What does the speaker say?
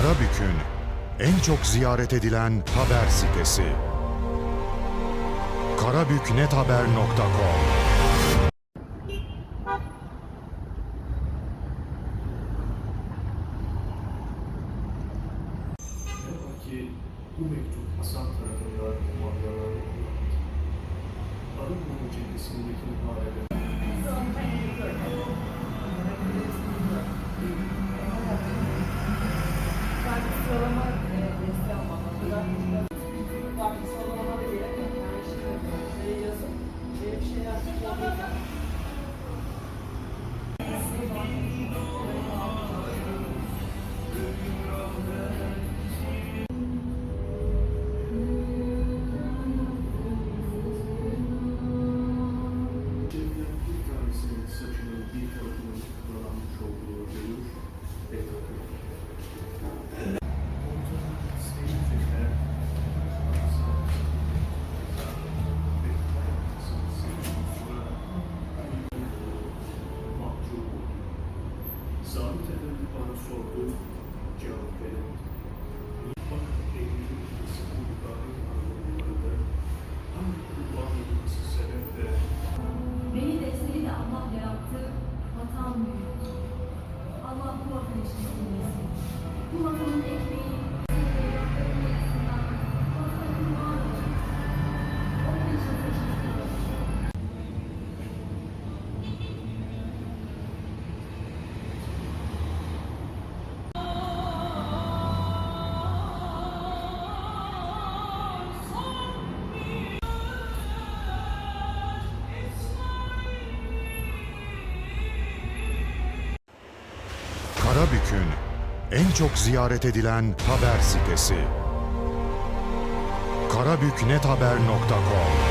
Karabük'ün en çok ziyaret edilen haber sitesi. karabüknethaber.com ki bu mektup Hasan tarafından kumandalanan kullanıldı. Cephesindeki muharebe Sıralama e, desteği almamakta. Parti sıralama da gerek Sabit Efendi bana sordu, cevap Karabük'ün en çok ziyaret edilen haber sitesi. karabüknethaber.com